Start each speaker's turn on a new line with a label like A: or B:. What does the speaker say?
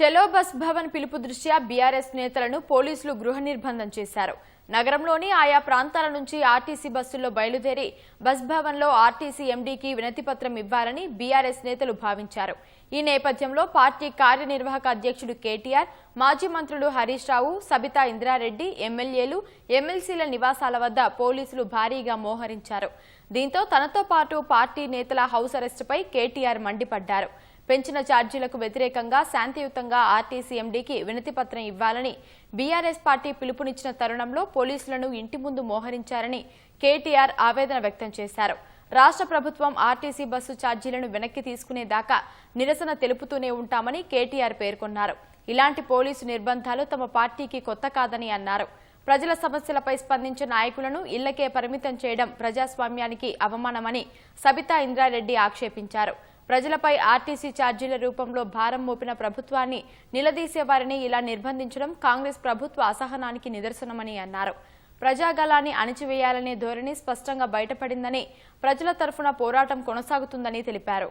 A: చెలో bus Bhavan పిలుపు దృష్ట్యా BRS నేతలను పోలీసులు గృహ నిర్బంధం చేశారు. నగరంలోని ఆయా ప్రాంతాల నుంచి ఆర్టీసీ బస్సుల్లో బయలుదేరి బస్ భవన్లో ఆర్టీసీ ఎండీకి వినతిపత్రం ఇవ్వాలని బీఆర్ఎస్ నేతలు భావించారు. ఈ నేపథ్యంలో పార్టీ కార్యనిర్వాహక అధ్యక్షుడు కేటీఆర్ మాజీ మంత్రులు హరీష్ రావు సబితా ఇంద్రారెడ్డి ఎమ్మెల్యేలు ఎమ్మెల్సీల నివాసాల వద్ద పోలీసులు భారీగా మోహరించారు. దీంతో తనతో పాటు పార్టీ నేతల హౌస్ అరెస్టుపై కేటీఆర్ మండిపడ్డారు. పెంచిన ఛార్జీలకు వ్యతిరేకంగా శాంతియుతంగా ఆర్టీసీ ఎండీకి వినతిపత్రం ఇవ్వాలని బీఆర్ఎస్ పార్టీ పిలుపునిచ్చిన తరుణంలో పోలీసులను ఇంటి ముందు మోహరించారని కేటీఆర్ ఆవేదన వ్యక్తం చేశారు. రాష్ట్ర ప్రభుత్వం ఆర్టీసీ బస్సు ఛార్జీలను వెనక్కి తీసుకునేదాకా నిరసన తెలుపుతూనే ఉంటామని కేటీఆర్ పేర్కొన్నారు. ఇలాంటి పోలీసు నిర్బంధాలు తమ పార్టీకి కొత్త కాదని అన్నారు. ప్రజల సమస్యలపై స్పందించే నాయకులను ఇళ్ళకే పరిమితం చేయడం ప్రజాస్వామ్యానికి అవమానమని సబితా ఇంద్రారెడ్డి ఆక్షేపించారు. ప్రజలపై ఆర్టీసీ ఛార్జీల రూపంలో భారం మోపిన ప్రభుత్వాన్ని నిలదీసేవారిని ఇలా నిర్బంధించడం కాంగ్రెస్ ప్రభుత్వ అసహనానికి నిదర్శనమని అన్నారు. ప్రజాగలాన్ని అణిచివేయాలనే ధోరణి స్పష్టంగా బయటపడిందని ప్రజల తరఫున పోరాటం కొనసాగుతుందని తెలిపారు.